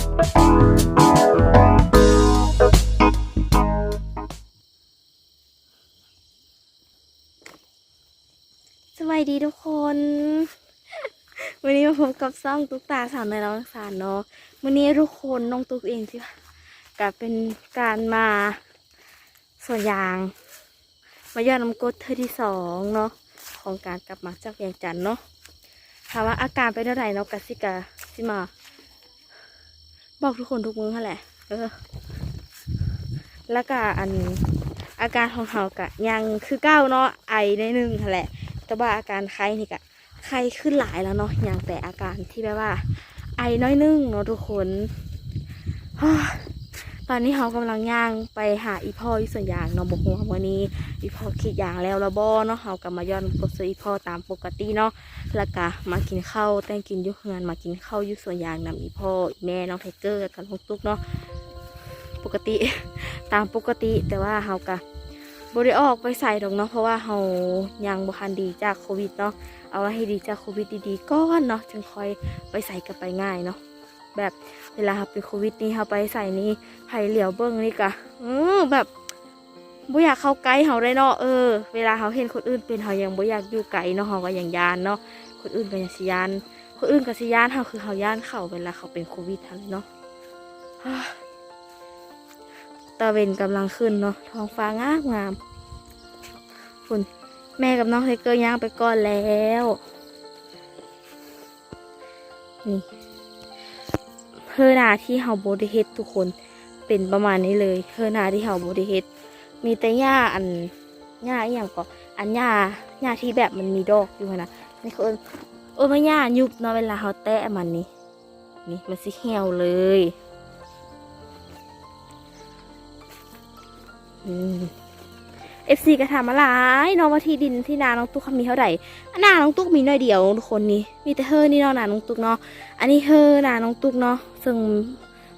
สวัสดีทุกคน วันนี้มาพบกับซ่องตุ๊กตาสาวในร้องสารเนาะวันนี้ทุกคนน้องตุ๊กเองที่กับเป็นการมาสวนยาง มายอดน้ำกดเธอที่สองเนาะของการกลับมาจากเวียงจันทน์เนาะถามว่าอาการเป็นเท่าไหร่เนาะกสิกาสิมา บอกทุกคนทุกมือนั่นแหละ เออ แล้วก็อันอาการของเขากะยังคือเก้าเนาะไอในหนึ่งแหละ แต่ว่าอาการไข้นี่กะไข้ขึ้นหลายแล้วเนาะอย่างแต่อาการที่แบบว่า ไอน้อยนึงเนาะทุกคน ตอนนี้เขากำลังย่างไปหาอีพ่อที่สวนยางเนาะบอกว่าวันนี้ อีพ่อขีดยางแล้วละบอเนาะเขากลับมาย้อนกดซื้ออีพ่อตามปกติเนาะแล้วก็มากินข้าวแต่งกินยุเฮือนมากินข้าวยุสวนยางนำอีพ่อแม่น้องไทเกอร์กัน้องตุกเนาะปกติตามปกติแต่ว่าเขากะบริออกไปใส่ดอกเนาะเพราะว่าเรายังบ่ทันดีจากโควิดเนาะเอาไว้ให้ดีจากโควิดดีๆก่อนเนาะจึงค่อยไปใส่กันไปง่ายเนาะ แบบเวลาเราเป็นโควิดนี่เราไปใส่นี่ไผ่เหลียวเบิ้งนี่กะเออแบบบ่อยากเข้าใกล้เขาได้เนาะเออเวลาเขาเห็นคนอื่นเป็นเขายังบ่อยากอยู่ไกลเนาะเขาก็ยังยานเนาะคนอื่นก็ยังสิยาน คนอื่นก็สิยานเขาคือเขาย่านเขาเวลาเขาเป็นโควิดทันเนาะตาเวนกำลังขึ้นเนาะท้องฟ้างามงามคุณแม่กับน้องไทเกอร์ย่างไปก่อนแล้วนี่ เพื่อนาที่เฮาโบไดเฮ็ดทุกคนเป็นประมาณนี้เลยเพื่อนาที่เฮาโบไดเฮ็ดมีแต่หญ้าอันหญ้าอย่างก็อันหญ้าหญ้าที่แบบมันมีดอกอยู่นะนี่คือเอิ้นเออมาหญ้ายุบเนาะเวลาเฮาแตะมันนี่นี่มันสิเหี่ยวเลย เอฟซีก็ถามมาหลายน้องว่าที่ดินที่นาน้องตุ๊กเขามีเท่าไหร่อันนาน้องตุ๊กมีน้อยเดียวทุกคนนี่มีแต่เฮอนี่เนาะนาน้องตุ๊กเนาะอันนี้เฮอนาน้องตุ๊กเนาะซึ่ง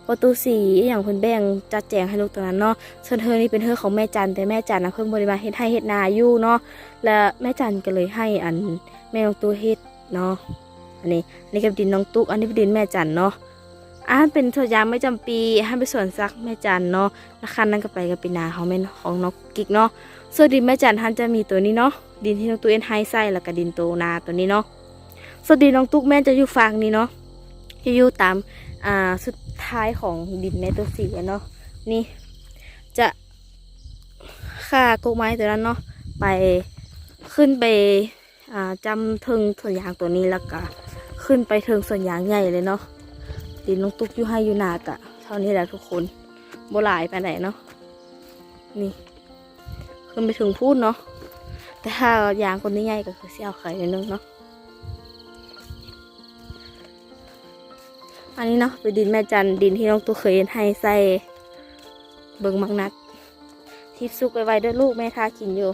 ประตูสีอย่างเพิ่นแบ่งจัดแจงให้ลูกตรงนั้นเนาะส่วนเฮอนี่เป็นเฮอของแม่จันแต่แม่จันนะเพิ่งบริมาเฮ็ดให้เฮ็ดนาอยู่เนาะและแม่จันก็เลยให้อันแม่น้องตุ๊กเฮ็ดเนาะอันนี้อันนี้ก็ดินน้องตุ๊กอันนี้เป็นดินแม่จันเนาะ อันเป็นสวนยางไม่จำปีให้เป็นสวนซักแม่จันเนาะแล้วคันนั้นก็ไปก็เป็นนาของแม่นของน้องกิกเนาะส่วนดินแม่จันทันจะมีตัวนี้เนาะดินที่น้องตุ๊กเอ็นให้ใส่แล้วก็ดินโตนาตัวนี้เนาะส่วนดินน้องตุ๊กแม่จะอยู่ฝั่งนี้เนาะจะอยู่ตามอ่าสุดท้ายของดินแม่ตัวสีเนาะนี่จะค่ากกไม้ตัวนั้นเนาะไปขึ้นไปอ่าจำเทิงส่วนยางตัวนี้แล้วก็ขึ้นไปเทิงส่วนยางใหญ่เลยเนาะ ดินน้องตุกอยู่ให้อยู่นากะเท่านี้แหละทุกคนโบหลายไปไหนเนาะนี่ ขึ้นไปถึงพูดเนาะแต่ถ้ายางคนนี้ใหญ่ก็คือเสี่ยวไข่นิดนึงเนาะอันนี้เนาะเป็นดินแม่จันดินที่น้องตัวเคยให้ใส่เบิงมังนัดที่ซุกไว้ไว้ด้วยลูกแม่ทากินอยู่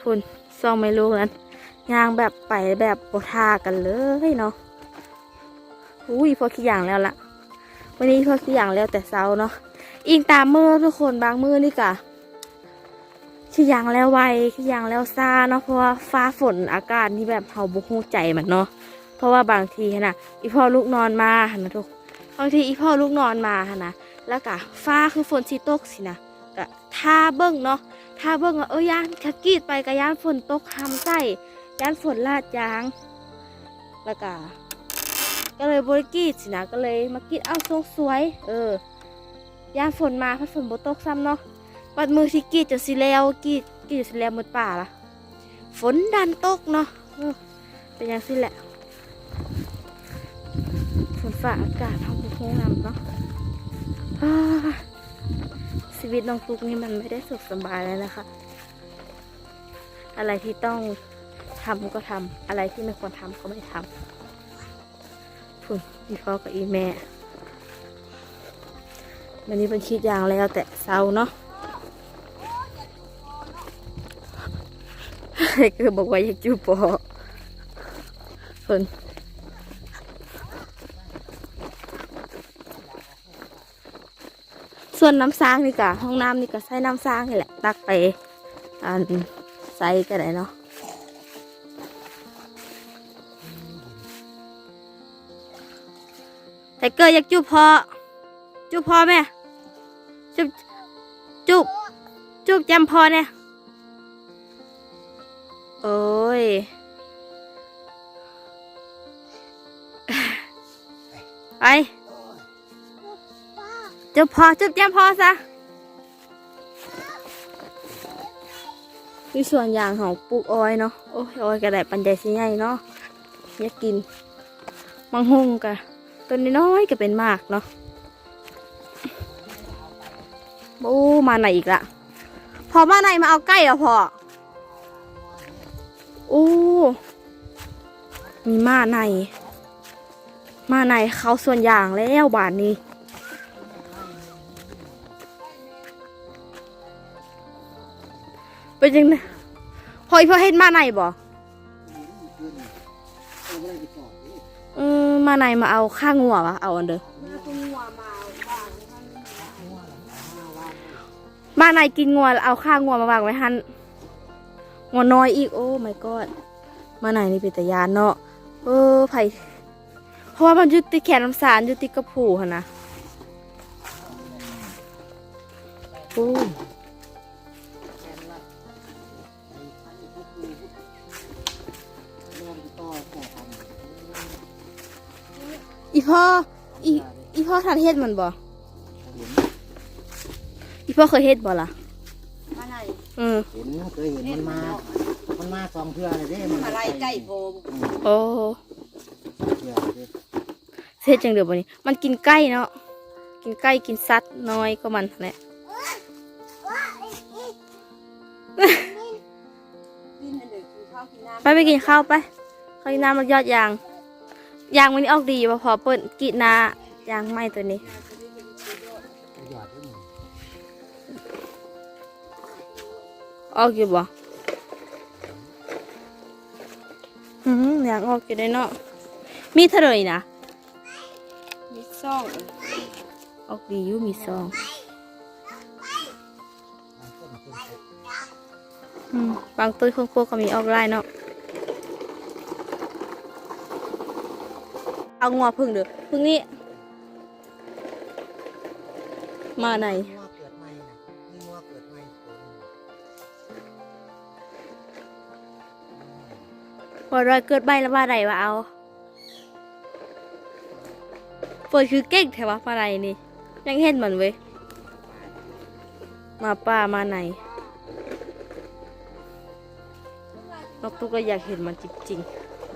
พุ่นซองไม่ลูกนั้นยางแบบไปแบบโบทากันเลยเนาะ อุ้ยพอขี้อย่างแล้วละวันนี้พอขี้อย่างแล้วแต่เช้าเนาะอิงตามมือทุกคนบางมือนี่กะขี้ยางแล้วไวขี้ยางแล้วซาเนาะเพราะว่าฟ้าฝนอากาศนี่แบบเฮาบุฮู้ใจมันเนาะเพราะว่าบางทีนะอีพ่อลูกนอนมาหันนะทุกบางทีอีพ่อลูกนอนมาหันนะแล้วกะฟ้าคือฝนสิตกสินะกะท่าเบิ้งเนาะท่าเบิ้งเอ้ยย่านขะกรีดไปกะย่านฝนตกห้ำใส่ย่านฝนลาดยางแล้วก็ ก็เลยบริกีดสินะก็เลยมากีดเอาทรงสวย เออยามฝนมาพัดฝนบตกซ้ำเนาะปัดมือที่กรีดจนสิแล้วกีดกีดจนสิแล้วหมดป่าละฝนดันตกเนาะเออเป็นอย่างสิแหละฝนฟ้าอากาศทำบุกงามเนาะชีวิตน้องตุ๊กนี่มันไม่ได้สุขสบายเลยนะคะ อะไรที่ต้องทำก็ทำอะไรที่ไม่ควรทำก็ไม่ทำ พุ่นอีพ่อกับอีแม่วันนี้เป็นคิดยางแล้วแต่เศร้าเนาะคือบอกว่าอยากจูบปอนส่วนน้ำซางนี่กะห้องน้ำนี่ก็ใส่น้ำซางนี่แหละ ตักไปอันใส่ก็ได้เนาะ แต่เกิดอยากจุบพ่อจุบพ่อแม่จุบจุบจุบจำพ่อเนี่ยโอ้ยไปจุบพ่อจุบจำพ่อซะมีส่วนอย่างของปลูกอ้อยเนาะโอ้ยอ้อยกระไดปันใจสิใหญ่เนาะอยากกิน มังหงกะ ต้นน้อยก็เป็นมากเนาะโอ้มาไหนอีกละพอมาไหนมาเอาใกล้เหรอพอโอ้มีมาไหนมาไหนเขาส่วนอย่างแล้วบานนี้เป็นยังไงพออีพ่อเห็นมาไหนบ่ มาไหนมาเอาข้างงัววะเอาอันเด้อมาไหนกินงัวเอาข้างงัวมาวางไว้หันงัวน้อยอีกโอ้ my god มาไหนนี่เป็นตายานเนาะเออไผเพราะว่ามันยุติแขนลำสารยุติกระผูหั่นนะโอ้ พ่ออีอีพ่อทานเฮ็ดมันบ่อีพ่อเคยเฮ็ดบ่ล่ะมาไหนอืมเห็นเคยเห็นมันมา มันมาสองเทื่อเลยเด้มันมาไล่ใกล้โพมโอ้เทื่อเด้เฮ็ดจังเดือบ่นี่มันกินไก่เนาะกินไก่กินสัตว์น้อยก็มันนั่นแหละกินอันเดียวคือข้าวกินน้ำไปไปกินข้าวไป ข้าวกินน้ำมันยอดยาง ยางมันนี่ออกดีบ่พอเปิดกีดนายางไหม้ตัวนี้หยอดด้วยนี่ออกอยู่บ่อืมอยากออกอยู่ได้เนาะมีเท่าไหร่นะมีซ่องออกดีอยู่มีซองมันต้นต้นเสร็จอืมบางต้นคนพวกก็มีออกไลน์เนาะ เอางัวพึ่งเด้อพึ่งนี่มาไหนงัวเกิดใหม่นะนี่งัวเกิดใหม่ตัวหนึ่งพอรอยเกิดใบแล้วว่าไรวะเอาเปิดคือเก่งแถวะมาไรนี่ ยังเห็นมันเว้ย มาป้ามาไหนนกตุ๊กก็อยากเห็นมันจริง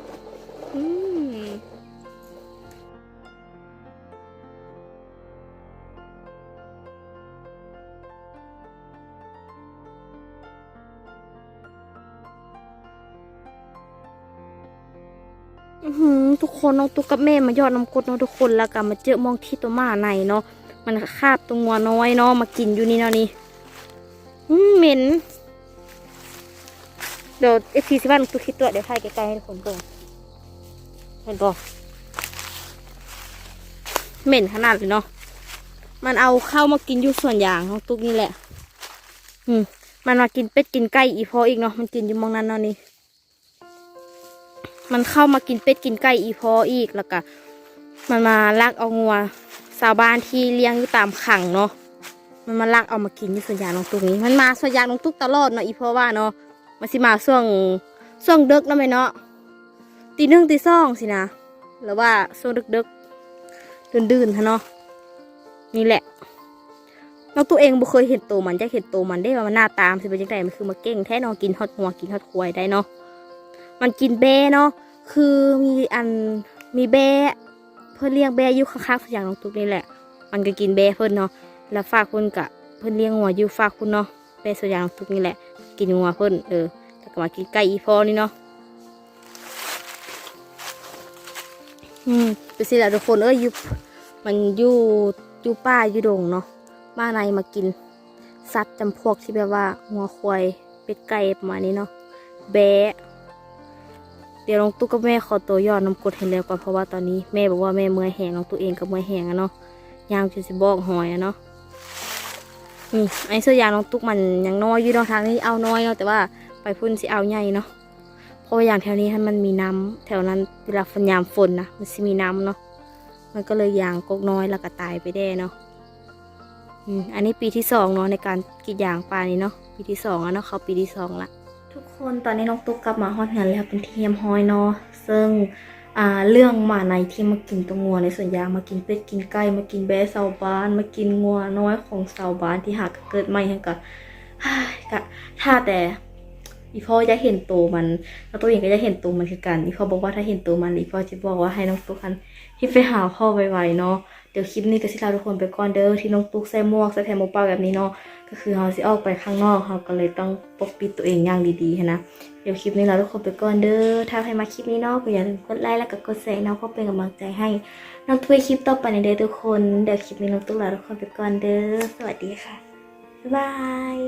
ๆอืม คนน้องตุ๊กกับแม่มายอดน้ำกรดเนาะทุกคนแล้วก็มาเจอมองที่ตัวหมาในเนาะมันคาบตัวงัวน้อยเนาะมากินอยู่นี่เนาะนี่เหม็นเดี๋ยวเอฟซีสิว่าน้องตุ๊กคิดตัวเดี๋ยวถ่ายใกลๆให้ทุกคนดูเห็นปะเหม็นขนาดเลยเนาะมันเอาเข้ามากินอยู่ส่วนอย่างของตุ๊กนี่แหละ อืมมันมากินเป็ดกินไก่อีพออีกเนาะมันกินอยู่มองนั้นเนาะนี่ มันเข้ามากินเป็ดกินไก่อีพออีกแล้วก็มันมาลักเอางัวชาวบ้านที่เลี้ยงอยู่ตามขังเนาะมันมาลักเอามากินที่สวนยางน้องตุ๊กนี้ มันมาสวนยางน้องตุ๊กตลอดเนาะอีพอว่าเนาะมันสิมาช่วงช่วงดึกนาะแม่เนาะตีหนึ่งตีสองสินะหรือว่าช่วงดึกดึกๆดื่นๆฮะเนาะนี่แหละน้องตัวเองบ่เคยเห็นโตวมันจะเห็นโตวมันได้ว่ามันหน้าตามสิเป็นจังไดมันคือมาเก่งแท้นาะกินฮอดหัวกินฮอดควายได้เนาะ มันกินแบะเนาะคือมีอันมีแบะเพื่อเลี้ยงแบะอยู่ข้างๆสวนยางน้องตุ๊กนี่แหละ มันก็กินแบะเพิ่นเนาะแล้วฝากคุณกะเพิ่นเลี้ยงงัวอยู่ฝากคุณเนาะแบะสวนยางน้องตุ๊กนี่แหละ กินงัวเพิ่นเออแล้วก็มากินไก่อีพอนี่เนาะอืมเป็นสิแหละทุกคนเอ้ยอยู่มันอยู่อยู่ป่าอยู่ดงเนาะมานในมากินสัตว์จำพวกที่แบบว่างัวควายเป็ดไก่ประมาณนี้เนาะแบะ เดี๋ยวน้องตุ๊กกับแม่ขอตัวยอดน้ำกดให้แล้วก่อนเพราะว่าตอนนี้แม่บอกว่าแม่เมื่อยแหงน้องตุ๊กเองก็เมื่อยแหงอะเนาะยางจนสิบอกหอยอะเนาะนี่ไอ้เสื้อยางน้องตุ๊กมันยังน้อยอยู่เนาะทางนี้เอาน้อยเนาะแต่ว่าไปพุ่นสิเอาใหญ่เนาะเพราะว่าอย่างแถวนี้ให้มันมีน้ำแถวนั้นเวลาฝนยามฝนนะมันสิมีน้ำเนาะมันก็เลยยางกกน้อยแล้วก็ตายไปได้เนาะอันนี้ปีที่สองเนาะในการกรีดยางปลานี้เนาะปีที่สองอะเนาะเขาปีที่สองละ ทุกคนตอนนี้น้องตุ๊กกลับมาฮอดงานแล้วเป็นที่เยี่ยมห้อยเนาะซึ่งเรื่องหมาในที่มากินตัวงัวในสวนยางมากินเป็ดกินไก่มากินแบะเสาบ้าน มากินงัวน้อยของเสาบ้านที่หากเกิดใหม่ให้กับกะถ้าแต่อีพ่อจะเห็นตัวมันแล้วตัวเองก็จะเห็นตัวมันคือกันอีพ่อบอกว่าถ้าเห็นตัวมันอีพ่อจะบอกว่าให้น้องตุ๊กคันที่ไปหาพ่อไวๆเนาะเดี๋ยวคลิปนี้ก็สิลาทุกคนไปก่อนเด้อที่น้องตุ๊กใส่หมวกใส่แผ่นหมวกเปล่าแบบนี้เนาะ ก็คือเราสิออกไปข้างนอกเราก็เลยต้องปกปิดตัวเองอย่างดีๆนะเดี๋ยวคลิปนี้เราทุกคนไปก่อนเด้อถ้าใครมาคลิปนี้เนาะก็อย่าลืมกดไลค์แล้วก็กดแชร์เนาะเพื่อเป็นกำลังใจให้น้องตุ๊กคลิปต่อไปในเด้อทุกคนเดี๋ยวคลิปนี้น้องตุ๊กลาทุกคนไปก่อนเด้อสวัสดีค่ะบ๊ายบาย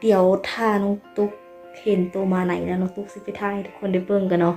เดี๋ยวถ้าน้องตุ๊กเห็นตัวมาไหนแล้วน้องตุ๊กสิไปถ่ายทุกคนได้เบิ่งกันเนาะ